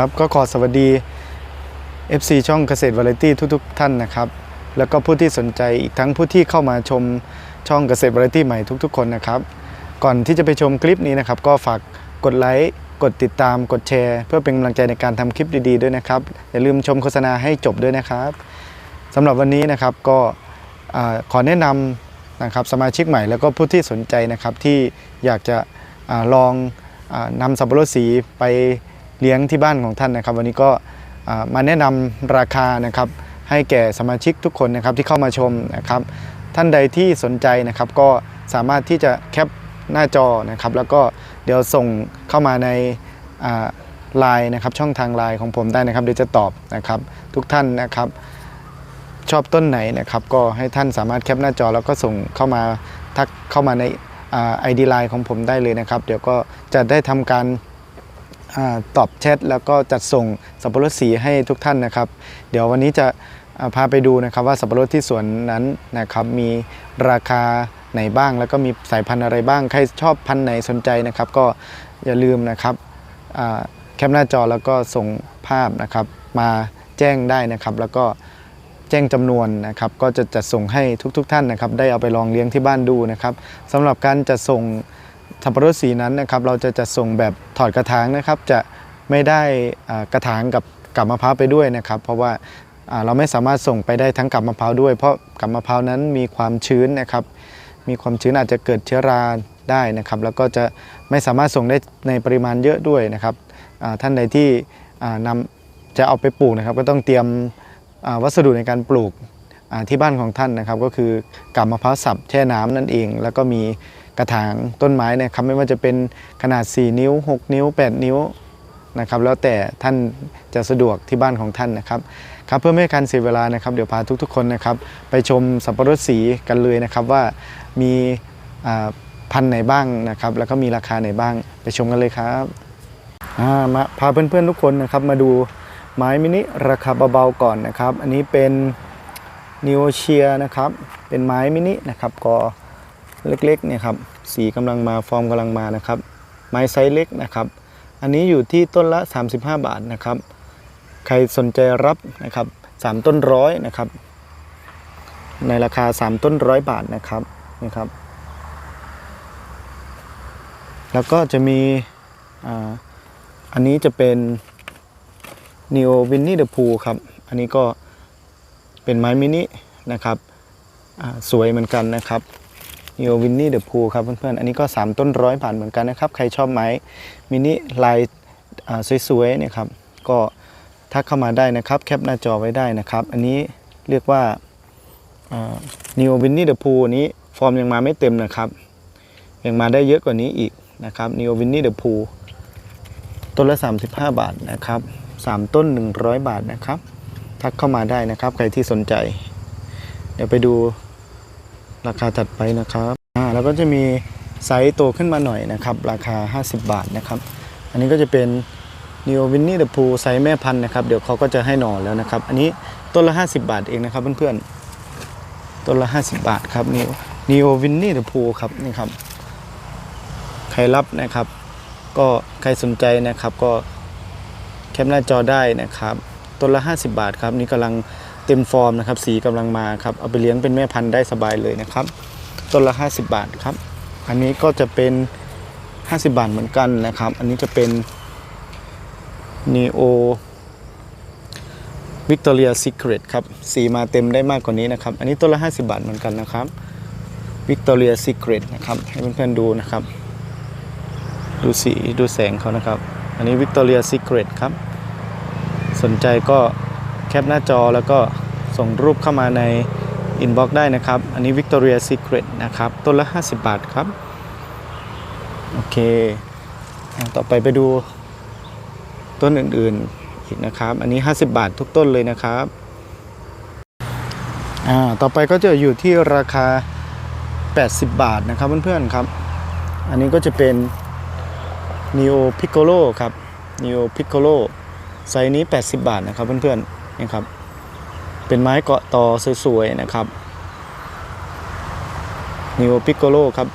ครับก็ขอสวัสดี FC ช่องเกษตรวาไรตี้ทุกๆ ท่านนะครับ แล้วก็ผู้ที่สนใจอีกทั้งผู้ที่เข้ามาชมช่องเกษตรวาไรตี้ใหม่ทุกๆ คนนะครับ ก่อนที่จะไปชมคลิปนี้นะครับ ก็ฝากกดไลค์กดติดตามกดแชร์ เพื่อเป็นกำลังใจในการทำคลิปดีๆด้วยนะครับ อย่าลืมชมโฆษณาให้จบด้วยนะครับสำหรับวันนี้นะครับก็ขอแนะนำนะครับสมาชิกใหม่แล้วก็ผู้ที่สนใจนะครับที่อยากจะอลองอนำสับปะรดสีไป เลี้ยงที่บ้านของท่านนะครับ วันนี้ก็มาแนะนำราคานะครับให้แก่สมาชิกทุกคนนะครับที่เข้ามาชมนะครับ ท่านใดที่สนใจนะครับก็สามารถที่จะแคปหน้าจอนะครับ แล้วก็เดี๋ยวส่งเข้ามาในไลน์นะครับช่องทางไลน์ของผมได้นะครับ เดี๋ยวจะตอบนะครับทุกท่านนะครับชอบต้นไหนนะครับก็ให้ท่านสามารถแคปหน้าจอแล้วก็ส่งเข้ามาทักเข้ามาในไอดีไลน์ของผมได้เลยนะครับ เดี๋ยวก็จะได้ทำการ ตอบแชทแล้วก็จัดส่งสับปะรดสีให้ทุกท่านนะครับ เดี๋ยววันนี้จะพาไปดูนะครับว่าสับปะรดที่สวนนั้นนะครับมีราคาไหนบ้าง แล้วก็มีสายพันธุ์อะไรบ้าง ใครชอบพันธุ์ไหนสนใจนะครับ ก็อย่าลืมนะครับแคปหน้าจอแล้วก็ส่งภาพนะครับมาแจ้งได้นะครับ แล้วก็แจ้งจำนวนนะครับ ก็จะจัดส่งให้ทุกๆทท่านนะครับ ได้เอาไปลองเลี้ยงที่บ้านดูนะครับสำหรับการจัดส่ง สับปะรดสีนั้นนะครับเราจะจัดส่งแบบถอดกระถางนะครับ จะไม่ได้กระถางกับกับมะพร้าวไปด้วยนะครับ เพราะว่าเราไม่สามารถส่งไปได้ทั้งกับมะพร้าวด้วย เพราะกับมะพร้าวนั้นมีความชื้นนะครับ มีความชื้นอาจจะเกิดเชื้อราได้นะครับ แล้วก็จะไม่สามารถส่งได้ในปริมาณเยอะด้วยนะครับท่านใดที่อ่านำจะเอาไปปลูกนะครับ ก็ต้องเตรียมวัสดุในการปลูกที่บ้านของท่านนะครับ ก็คือกาบมะพร้าวสับแช่น้ำนั่นเอง แล้วก็มี กระถางต้นไม้นะครับไม่ว่าจะเป็นขนาด 4 นิ้ว 6 นิ้ว 8 นิ้วนะครับแล้วแต่ท่านจะสะดวกที่บ้านของท่านนะครับครับเพื่อไม่ให้การเสียเวลานะครับ เดี๋ยวพาทุกๆ คนนะครับไปชมสับปะรดสีกันเลยนะครับว่ามีพันธุ์ไหนบ้างนะครับแล้วก็มีราคาไหนบ้างไปชมกันเลยครับามาพาเพื่อนๆทุกคนนะครับมาดูไม้มินิราคาเบาๆก่อนนะครับ อันนี้เป็นนิโอเชียนะครับเป็นไม้มินินะครับกอ เล็กๆเนี่ยครับสีกำลังมาฟอร์มกำลังมานะครับไม้ไซส์เล็กนะครับอันนี้อยู่ที่ต้นละ 35 บาทนะครับใครสนใจรับนะครับ3ต้นร้อยนะครับในราคา 3 ต้นร้อยบาทนะครับนี่ครับแล้วก็จะมีอ่าอันนี้จะเป็น n e o w i n n i e the Pooh ครับ อันนี้ก็เป็นไม้มินินะครับอ่าสวยเหมือนกันนะครับ n e o w i n n i e the Pooh ครับเพื่อนๆ อันนี้ก็ 3 ต้นร้อยบาทเหมือนกันนะครับ ใครชอบไม้มินิลายสวยๆเนี่ยครับ ก็ทักเข้ามาได้นะครับ แคปหน้าจอไว้ได้นะครับ อันนี้เรียกว่า n e o w i n n i e the Pooh อันนี้ฟอร์มยังมาไม่เต็มนะครับ ยังมาได้เยอะกว่านี้อีกนะครับ n e o w i n n i e the Pooh ต้นละ 35 บาทนะครับ 3 ต้น 100 บาทนะครับ ทักเข้ามาได้นะครับ ใครที่สนใจ เดี๋ยวไปดู ราคาถัดไปนะครับอ่าแล้วก็จะมีไซส์โตขึ้นมาหน่อยนะครับ ราคา 50 บาทนะครับ อันนี้ก็จะเป็น Neo w i n n i e the Pooh ไซส์แม่พันธุ์นะครับ เดี๋ยวเขาก็จะให้หน่อแล้วนะครับ อันนี้ต้นละ 50 บาทเองนะครับเพื่อนๆ ต้นละ 50 บาทครับ Neo Neo w i n n i e the Pooh ครับนี่ครับ ใครรับนะครับ ก็ใครสนใจนะครับก็แคปหน้าจอได้นะครับ ต้นละ 50 บาทครับ นี่กำลัง เต็มฟอร์มนะครับสีกำลังมาครับเอาไปเลี้ยงเป็นแม่พันธุ์ได้สบายเลยนะครับต้นละ 50 บาทครับ อันนี้ก็จะเป็น 50 บาทเหมือนกันนะครับ อันนี้จะเป็น Neo Victoria Secret ครับสีมาเต็มได้มากกว่านี้นะครับ อันนี้ต้นละ 50 บาทเหมือนกันนะครับ Victoria Secret นะครับให้เพื่อนๆดูนะครับ ดูสีดูแสงเขานะครับ อันนี้ Victoria Secret ครับ สนใจก็ ปหน้าจอแล้วก็ส่งรูปเข้ามาในอินบ็อกได้นะครับ อันนี้ Victoria Secret นะครับ ต้นละ 50 บาทครับ โอเค ต่อไปไปดูต้นอื่นๆอีกนะครับ อันนี้ 50 บาททุกต้นเลยนะครับ อ่า ต่อไปก็จะอยู่ที่ราคา 80 บาทนะครับเพื่อนๆครับ อันนี้ก็จะเป็น Neo Piccolo ครับ Neo Piccolo ไซส์นี้ 80 บาทนะครับเพื่อนๆ นี่ครับ เป็นไม้เกาะตอสวยๆนะครับ Neo Piccolo ครับ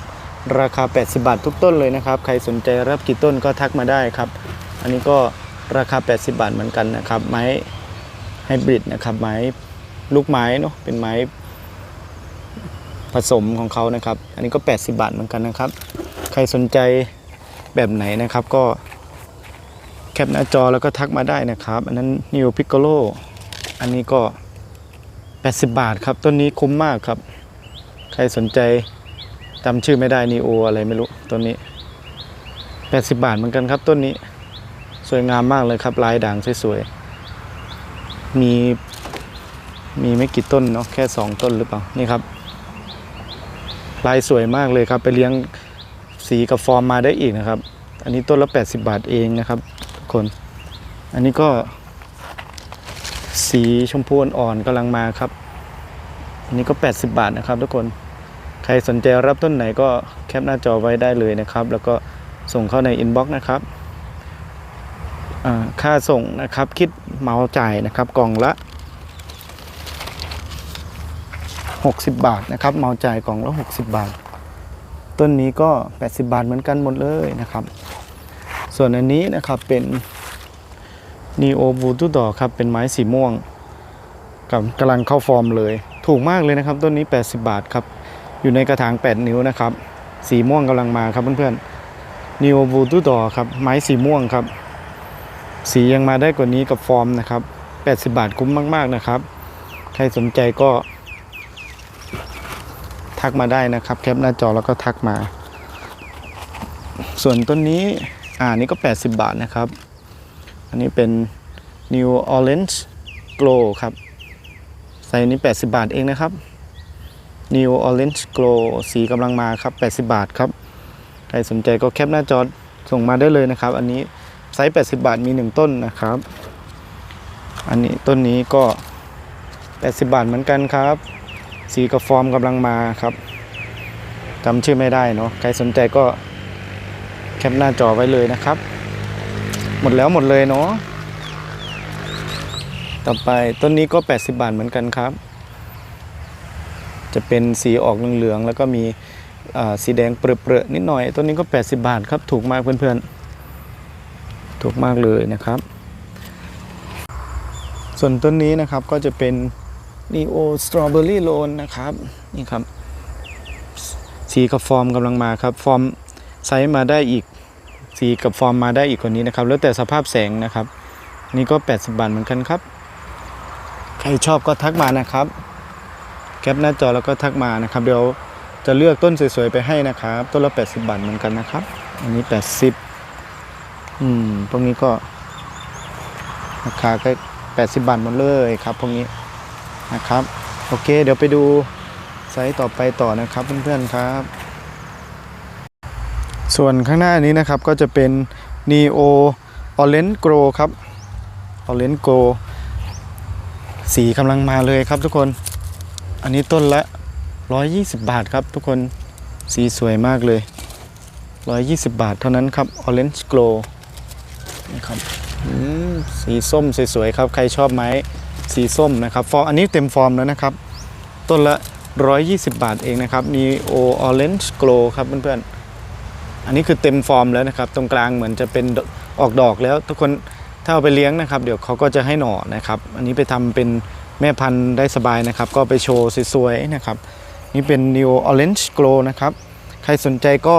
ราคา 80 บาททุกต้นเลยนะครับ ใครสนใจรับกี่ต้นก็ทักมาได้ครับ อันนี้ก็ราคา 80 บาทเหมือนกันนะครับ ไม้ไฮบริดนะครับ ไม้ลูกไม้เนาะ เป็นไม้ผสมของเขานะครับ อันนี้ก็ 80 บาทเหมือนกันนะครับ ใครสนใจแบบไหนนะครับก็แคปหน้าจอแล้วก็ทักมาได้นะครับ อันนั้น Neo Piccolo อั อันนี้ก็ 80 บาทครับ ต้นนี้คุ้มมากครับ ใครสนใจจำชื่อไม่ได้ Neo อะไรไม่รู้ต้นนี้ 80 บาทเหมือนกันครับ ต้นนี้ สวยงามมากเลยครับ ลายด่างสวยๆ มีมีไม่กี่ต้นเนาะแค่ 2 ต้นหรือเปล่า นี่ครับ ลายสวยมากเลยครับ ไปเลี้ยงสีกับฟอร์มมาได้อีกนะครับ อันนี้ต้นละ 80 บาทเองนะครับ ทุกคน อันนี้ก็ สีชมพูอ่อนกำลังมาครับอันนี้ก็ 80 บาทนะครับทุกคนใครสนใจรับต้นไหนก็แคปหน้าจอไว้ได้เลยนะครับ แล้วก็ส่งเข้าในอินบ็อกซ์นะครับค่าส่งนะครับคิดเมาจ่ายนะครับกล่องละ 60 บาทนะครับเมาจ่ายกล่องละ 60 บาท ต้นนี้ก็ 80 บาทเหมือนกันหมดเลยนะครับ ส่วนอันนี้นะครับเป็น นีโอบูตูดอครับ เป็นไม้สีม่วงกับกำลังเข้าฟอร์มเลย ถูกมากเลยนะครับ ต้นนี้ 80 บาทครับ อยู่ในกระถาง 8 นิ้วนะครับ สีม่วงกำลังมาครับเพื่อนๆนีโอบูตูดอครับ ไม้สีม่วงครับ สียังมาได้กว่านี้กับฟอร์มนะครับ 80 บาทคุ้มมาก ๆนะครับ ใครสนใจก็ ทักมาได้นะครับ แคปหน้าจอแล้วก็ทักมา ส่วนต้นนี้ อ่านี่ก็ 80 บาทนะครับ อันนี้เป็น New Orange Glow ครับไซส์นี้ 80 บาทเองนะครับ New Orange Glow สีกำลังมาครับ 80 บาทครับ ใครสนใจก็แคปหน้าจอส่งมาได้เลยนะครับ อันนี้ไซส์ 80 บาทมี 1 ต้นนะครับ อันนี้ต้นนี้ก็ 80 บาทเหมือนกันครับ สีกับฟอร์มกำลังมาครับจำชื่อไม่ได้เนาะ ใครสนใจก็แคปหน้าจอไว้เลยนะครับ หมดแล้วหมดเลยเนาะต่อไปต้นนี้ก็ 80 บาทเหมือนกันครับ จะเป็นสีออกเหลืองๆแล้วก็มีสีแดงเปรอะๆนิดหน่อยต้นนี้ก็ 80 บาทครับ ถูกมากเพื่อนๆ ถูกมากเลยนะครับ ส่วนต้นนี้นะครับก็จะเป็น Neo Strawberry l o n นะครับนี่ครับ สีกับฟอร์มกำลังมาครับ ฟอร์มไซส์มาได้อีก สีกับฟอร์มมาได้อีกกว่านี้นะครับ แล้วแต่สภาพแสงนะครับ นี่ก็ 80 บาทเหมือนกันครับ ใครชอบก็ทักมานะครับ แคปหน้าจอแล้วก็ทักมานะครับ เดี๋ยวจะเลือกต้นสวยๆไปให้นะครับ ต้นละ 80 บาทเหมือนกันนะครับ อันนี้ 80 อืมพวกนี้ก็ราคาก็80 บาทหมดเลยครับพวกนี้นะครับ โอเค เดี๋ยวไปดูไซส์ต่อไปต่อนะครับเพื่อนๆครับ ส่วนข้างหน้านี้นะครับก็จะเป็น Neo Orange Grow ครับ Orange Grow สีกำลังมาเลยครับทุกคน อันนี้ต้นละ 120 บาทครับทุกคน สีสวยมากเลย 120 บาทเท่านั้นครับ Orange Grow นี่ครับสีส้มสวยๆครับ ใครชอบไม้สีส้มนะครับ ฟอร์อันนี้เต็มฟอร์มแล้วนะครับ ต้นละ 120 บาทเองนะครับ Neo Orange Grow ครับเพื่อนๆ อันนี้คือเต็มฟอร์มแล้วนะครับ ตรงกลางเหมือนจะเป็นออกดอกแล้ว ทุกคนถ้าเอาไปเลี้ยงนะครับ เดี๋ยวเขาก็จะให้หน่อนะครับ อันนี้ไปทำเป็นแม่พันธุ์ได้สบายนะครับ ก็ไปโชว์สวยๆนะครับ นี่เป็น Neo Orange Glow นะครับ ใครสนใจก็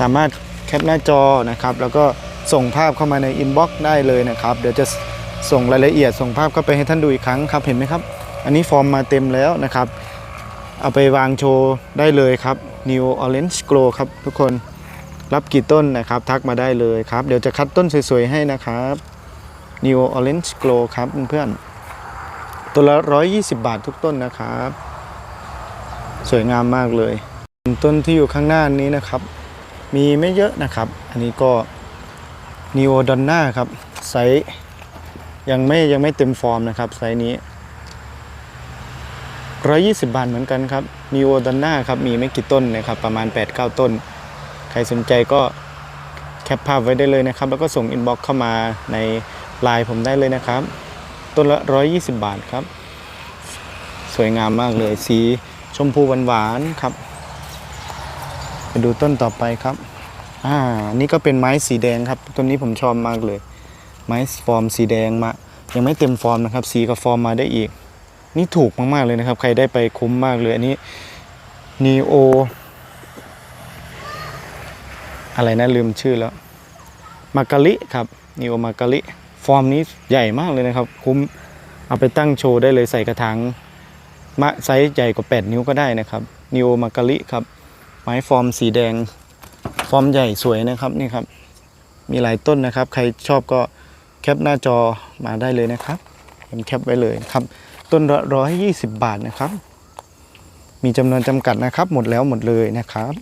สามารถแคปหน้าจอนะครับ แล้วก็ส่งภาพเข้ามาในอินบ็อกซ์ได้เลยนะครับ เดี๋ยวจะส่งรายละเอียดส่งภาพเข้าไปให้ท่านดูอีกครั้งครับ เห็นไหมครับ อันนี้ฟอร์มมาเต็มแล้วนะครับ เอาไปวางโชว์ได้เลยครับ New Orange Glow ครับทุกคนรับกี่ต้นนะครับ ทักมาได้เลยครับ เดี๋ยวจะคัดต้นสวยๆให้นะครับ New Orange Glow ครับเพื่อนๆตัวละ 120 บาททุกต้นนะครับ สวยงามมากเลย ต้นที่อยู่ข้างหน้านี้นะครับ มีไม่เยอะนะครับ อันนี้ก็ Neo Donna ครับไซส์ยังไม่ยังไม่เต็มฟอร์มนะครับไซส์นี้ 120 บาทเหมือนกันครับ Neo Donna ครับ มีไม่กี่ต้นนะครับ ประมาณ 8-9 ต้น ใครสนใจก็แคปภาพไว้ได้เลยนะครับ แล้วก็ส่งอินบ็อกซ์เข้ามาในไลน์ผมได้เลยนะครับ ต้นละ 120 บาทครับ สวยงามมากเลย สีชมพูหวานๆครับ ไปดูต้นต่อไปครับ อ่า นี่ก็เป็นไม้สีแดงครับตัวนี้ผมชอบมากเลย ไม้ฟอร์มสีแดงมา ยังไม่เต็มฟอร์มนะครับ สีกับฟอร์มมาได้อีก นี่ถูกมาก ๆ เลยนะครับ ใครได้ไปคุ้มมากเลย อันนี้ neo อะไรนะ ลืมชื่อแล้วมาการิครับ neo มาการิฟอร์มนี้ใหญ่มากเลยนะครับ คุ้มเอาไปตั้งโชว์ได้เลยใส่กระถางมะไซส์ใหญ่กว่า 8 นิ้วก็ได้นะครับ neo มาการิครับ ไม้ฟอร์มสีแดง ฟอร์มใหญ่สวยนะครับนี่ครับ มีหลายต้นนะครับ ใครชอบก็แคปหน้าจอมาได้เลยนะครับผมแคปไว้เลยครับ ต้นละร้อยยี่สิบบาทนะครับ มีจำนวนจำกัดนะครับ หมดแล้วหมดเลยนะครับ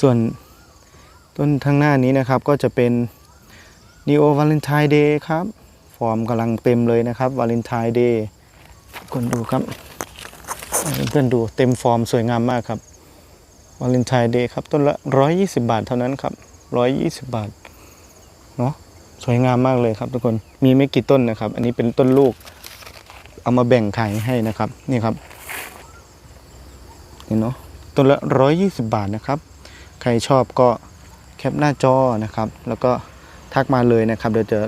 ส่วนต้นทางหน้านี้นะครับก็จะเป็น Neo Valentine Day ครับ ฟอร์มกำลังเต็มเลยนะครับ Valentine Day คนดูครับเพื่อนๆดูเต็มฟอร์มสวยงามมากครับวาเลนไทน์เดย์ครับต้นละ 120 บาทเท่านั้นครับ 120 บาทเนาะ สวยงามมากเลยครับ ทุกคนมีไม่กี่ต้นนะครับ อันนี้เป็นต้นลูก เอามาแบ่งขายให้นะครับ นี่ครับเห็นเนาะต้นละ120บาทนะครับ ใครชอบก็แคปหน้าจอนะครับ แล้วก็ทักมาเลยนะครับ เดี๋ยวจะ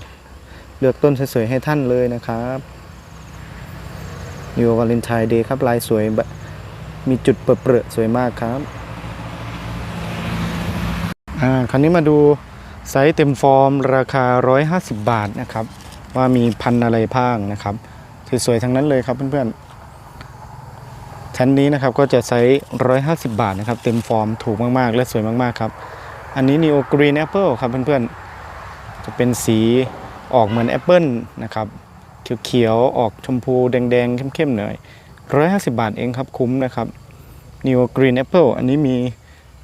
เลือกต้นสวยๆให้ท่านเลยนะครับนิววาเลนไทน์เดย์ครับลายสวยมีจุดเปรอะๆสวยมากครับอ่าคราวนี้มาดู ไซส์เต็มฟอร์มราคา 150 บาทนะครับ ว่ามีพันอะไรบ้างนะครับสวยๆทั้งนั้นเลยครับเพื่อนๆชั้นนี้นะครับก็จะไซส์150 บาทนะครับ เต็มฟอร์มถูกมากๆ และสวยมากๆครับ อันนี้ Neo Green Apple ครับเพื่อนๆ จะเป็นสีออกเหมือนแอปเปิลนะครับเขียวๆออกชมพูแดงๆเข้มๆหน่อย150 บาทเองครับคุ้มนะครับ Neo Green Apple อันนี้มี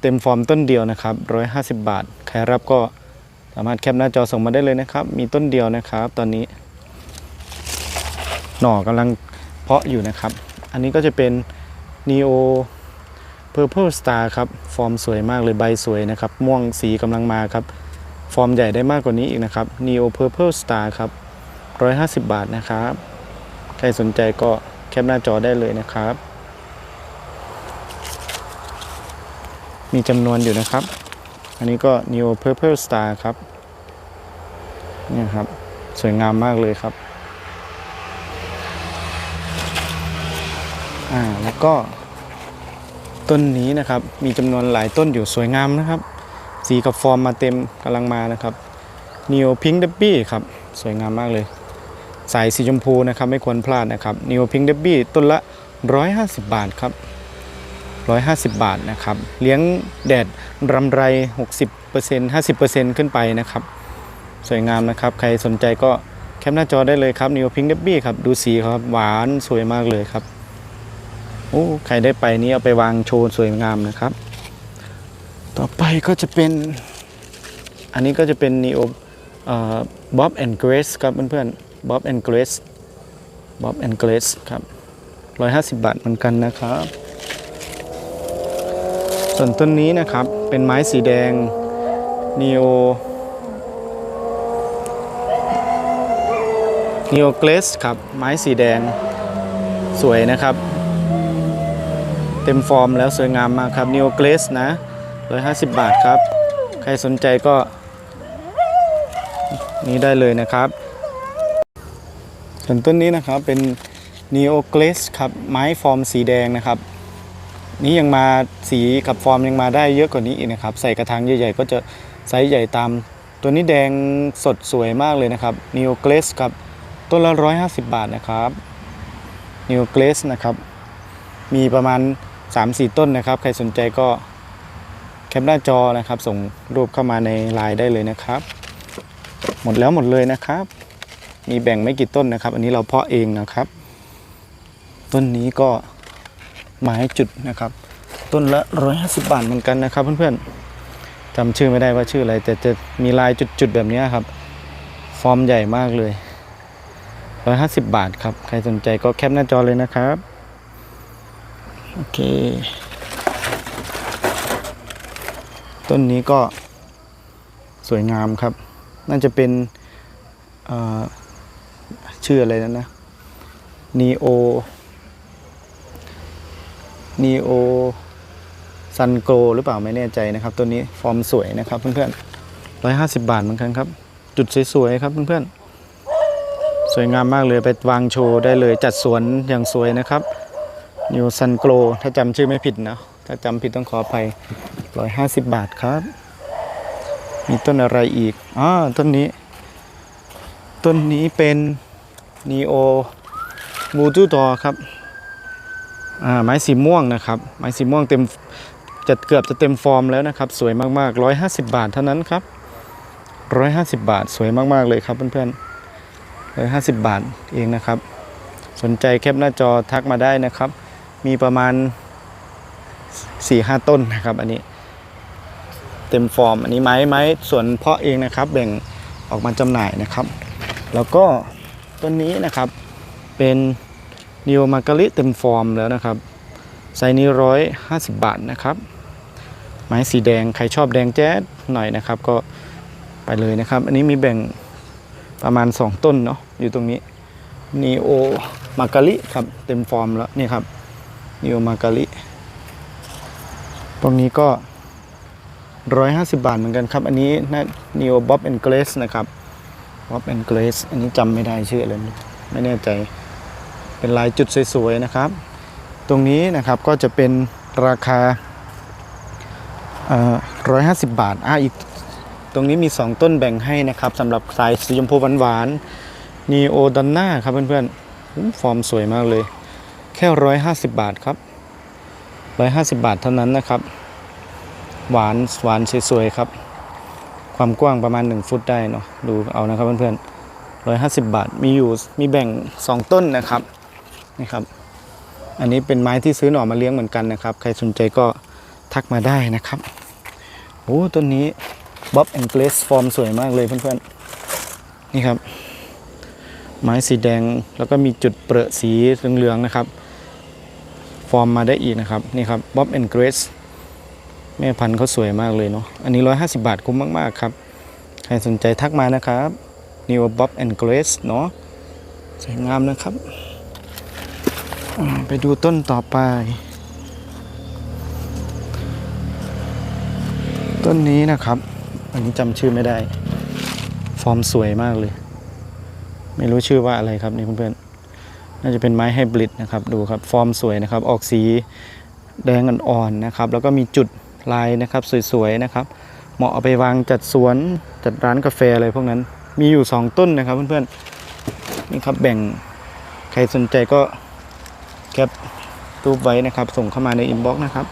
เต็มฟอร์มต้นเดียวนะครับ 150 บาท ใครรับก็ สามารถแคปหน้าจอส่งมาได้เลยนะครับ มีต้นเดียวนะครับ ตอนนี้ หน่อกำลังเพาะอยู่นะครับ อันนี้ก็จะเป็น Neo Purple Star ครับ ฟอร์มสวยมากเลยใบสวยนะครับ ม่วงสีกำลังมาครับ ฟอร์มใหญ่ได้มากกว่านี้อีกนะครับ Neo Purple Star ครับ 150 บาทนะครับ ใครสนใจก็แคปหน้าจอได้เลยนะครับ มีจำนวนอยู่นะครับ อันนี้ก็ Neo Purple Star ครับนี่ครับ สวยงามมากเลยครับอ่าแล้วก็ต้นนี้นะครับ มีจำนวนหลายต้นอยู่สวยงามนะครับ สีกับฟอร์มมาเต็มกำลังมานะครับ Neo Pink Derby ครับ สวยงามมากเลย สายสีชมพูนะครับ ไม่ควรพลาดนะครับ Neo Pink Derby ต้นละ 150 บาทครับ 150 บาทนะครับ เลี้ยงแดดรำไร 60% 50%ขึ้นไปนะครับ สวยงามนะครับ ใครสนใจก็แคปหน้าจอได้เลยครับ Neo Pink Derby ครับ ดูสีครับ หวานสวยมากเลยครับ โอ้ ใครได้ไปนี่เอาไปวางโชว์สวยงามนะครับ ต่อไปก็จะเป็น อันนี้ก็จะเป็น Neo เอ่อ Bob and Grace ครับเพื่อนๆ Bob and Grace Bob and Grace ครับ 150 บาทเหมือนกันนะครับ ส่วนต้นนี้นะครับเป็นไม้สีแดง Neo Neo Glaze ครับ ไม้สีแดงสวยนะครับ เต็มฟอร์มแล้วสวยงามมากครับ Neo Glaze นะ 150 บาทครับ ใครสนใจก็นี้ได้เลยนะครับ ส่วนต้นนี้นะครับเป็น Neo Glaze ครับ ไม้ฟอร์มสีแดงนะครับ นี่ยังมาสีกับฟอร์มยังมาได้เยอะกว่านี้อีกนะครับ ใส่กระถางใหญ่ๆ ก็จะไซส์ใหญ่ตาม ตัวนี้แดงสดสวยมากเลยนะครับ Neo Glaze ครับต้นละ 150 บาทนะครับ Neo Glaze นะครับ มีประมาณ 3-4 ต้นนะครับ ใครสนใจก็แคปหน้าจอนะครับ ส่งรูปเข้ามาในไลน์ได้เลยนะครับ หมดแล้วหมดเลยนะครับ มีแบ่งไม่กี่ต้นนะครับ อันนี้เราเพาะเองนะครับ ต้นนี้ก็ ไม้จุดนะครับ ต้นละ 150 บาทเหมือนกันนะครับ เพื่อนๆจำชื่อไม่ได้ว่าชื่ออะไร แต่จะมีลายจุดๆแบบนี้ครับ ฟอร์มใหญ่มากเลย 150 บาทครับ ใครสนใจก็แคปหน้าจอเลยนะครับ โอเค ต้นนี้ก็สวยงามครับ น่าจะเป็นชื่ออะไรนะนะ Neo Neo ซันโกลหรือเปล่าไม่แน่ใจนะครับ ตัวนี้ฟอร์มสวยนะครับเพื่อนๆร้อยห้าสิบบาทเหมือนกันครับ จุดสวยๆครับเพื่อนๆ สวยงามมากเลยไปวางโชว์ได้เลยจัดสวนอย่างสวยนะครับนิวซันโกลถ้าจำชื่อไม่ผิดนะ ถ้าจำผิดต้องขออภัยร้อยห้าสิบบาทครับ มีต้นอะไรอีกอ๋อต้นนี้ ต้นนี้เป็นนีโอบูจูตอครับ ไม้สีม่วงนะครับ ไม้สีม่วงเต็มจะเกือบจะเต็มฟอร์มแล้วนะครับ สวยมากๆ 150 บาทเท่านั้นครับ 150 บาทสวยมากๆเลยครับเพื่อนๆ150 บาทเองนะครับ สนใจแคปหน้าจอทักมาได้นะครับ มีประมาณ 4-5 ต้นนะครับ อันนี้ เต็มฟอร์ม อันนี้ไม้ไม้ส่วนเพาะเองนะครับ แบ่งออกมาจำหน่ายนะครับ แล้วก็ต้นนี้นะครับเป็น นิวมาการิเต็มฟอร์มแล้วนะครับไซนี้ร้อยห้าสิบบาทนะครับ ไม้สีแดงใครชอบแดงแจ๊ดหน่อยนะครับ ก็ไปเลยนะครับ อันนี้มีแบ่งประมาณ 2 ต้นเนาะอยู่ตรงนี้นีโอมาการิครับเต็มฟอร์มแล้วนี่ครับนีโอมาการิตรงนี้ก็ 150 บาทเหมือนกันครับ อันนี้นะนีโอบ๊อบแอนเกรสนะครับวอปแอนเกรสอันนี้จำไม่ได้ชื่ออะไรไม่แน่ใจ เป็นลายจุดสวยๆนะครับ ตรงนี้นะครับก็จะเป็นราคาร้อยห้าสิบบาทอะอีกตรงนี้มี 2 ต้นแบ่งให้นะครับสำหรับสายสีชมพูหวานๆนีโอดันน่าครับเพื่อนๆฟอร์มสวยมากเลย แค่ร้อยห้าสิบบาทครับร้อยห้าสิบบาทเท่านั้นนะครับ หวานหวานสวยๆครับ ความกว้างประมาณ 1 ฟุตได้เนาะดูเอานะครับเพื่อนๆร้อยห้าสิบบาทมีอยู่มีแบ่ง 2 ต้นนะครับ นี่ครับ อันนี้เป็นไม้ที่ซื้อหน่อมาเลี้ยงเหมือนกันนะครับ ใครสนใจก็ทักมาได้นะครับโอ้ต้นนี้บ๊อบแอนเกลสฟอร์มสวยมากเลยเพื่อนๆนี่ครับ ไม้สีแดงแล้วก็มีจุดเปรอะสีเหลืองๆนะครับ ฟอร์มมาได้อีกนะครับนี่ครับบ๊อบแอนเกรสแม่พันธุ์เขาสวยมากเลยเนาะอันนี้ 150 บาทคุ้มมากๆครับ ใครสนใจทักมานะครับ New Bob and Grace เนาะสวยงามนะครับ ไปดูต้นต่อไป ต้นนี้นะครับ อันนี้จำชื่อไม่ได้ ฟอร์มสวยมากเลย ไม่รู้ชื่อว่าอะไรครับนี่เพื่อนๆน่าจะเป็นไม้ไฮบริดนะครับ ดูครับ ฟอร์มสวยนะครับ ออกสีแดงอ่อนๆนะครับ แล้วก็มีจุดลายนะครับสวยๆนะครับ เหมาะเอาไปวางจัดสวนจัดร้านกาแฟอะไรพวกนั้น มีอยู่ 2 ต้นนะครับเพื่อนๆนี่ครับแบ่งใครสนใจก็ รูปไว้นะครับ ส่งเข้ามาในอินบ็อกซ์นะครับ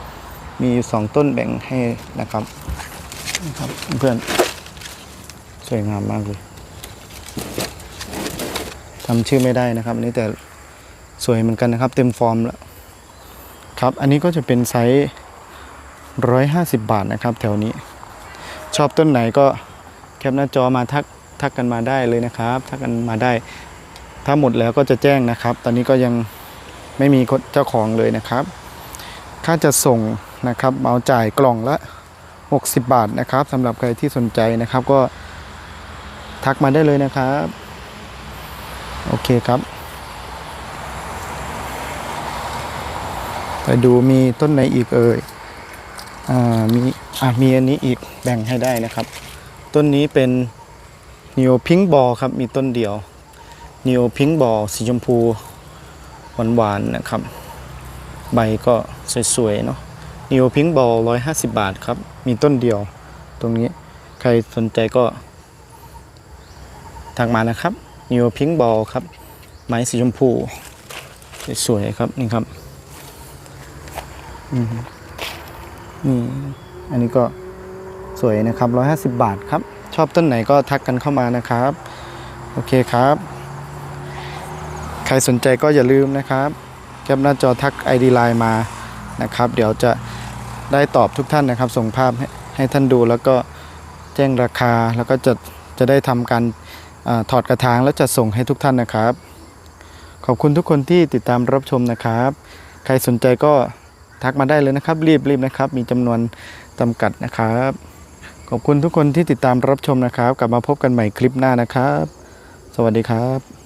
มีสองต้นแบ่งให้นะครับนะครับเพื่อนสวยงามมากเลยจำชื่อไม่ได้นะครับ อันนี้แต่สวยเหมือนกันนะครับ เต็มฟอร์มแล้วครับ อันนี้ก็จะเป็นไซส์150บาทนะครับ แถวนี้ ชอบต้นไหนก็แคปหน้าจอมาทักทักกันมาได้เลยนะครับ ทักกันมาได้ ถ้าหมดแล้วก็จะแจ้งนะครับ ตอนนี้ก็ยัง ไม่มีคนเจ้าของเลยนะครับ ค่าจะส่งนะครับเอาจ่ายกล่องละ 60 บาทนะครับสำหรับใครที่สนใจนะครับก็ทักมาได้เลยนะครับ โอเคครับไปดูมีต้นไหนอีกเอ่ยอ่ามีอะมีอันนี้อีกแบ่งให้ได้นะครับ ต้นนี้เป็นนิโอพิงบอลครับมีต้นเดียวนิโอพิงบอลสีชมพู หวานๆนะครับ ใบก็สวยๆเนาะนิโอพิงบอลร้อยห้าสิบบาทครับ มีต้นเดียวตรงนี้ใครสนใจก็ทักมานะครับนิโอพิงบอลครับ ไม้สีชมพู สวยๆครับนี่ครับนี่อันนี้ก็สวยนะครับ 150 บาทครับ ชอบต้นไหนก็ทักกันเข้ามานะครับ โอเคครับ ครสนใจก็อย่าลืมนะครับแคปหน้าจอทัก ID Line มานะครับ เดี๋ยวจะได้ตอบทุกท่านนะครับ ส่งภาพให้ให้ท่านดูแล้วก็แจ้งราคาแล้วก็จะจะได้ทำการอถอดกระถางแล้วจะส่งให้ทุกท่านนะครับ ขอบคุณทุกคนที่ติดตามรับชมนะครับ ใครสนใจก็ทักมาได้เลยนะครับ รีบรีบนะครับ มีจำนวนจำกัดนะครับ ขอบคุณทุกคนที่ติดตามรับชมนะครับ กลับมาพบกันใหม่คลิปหน้านะครับ สวัสดีครับ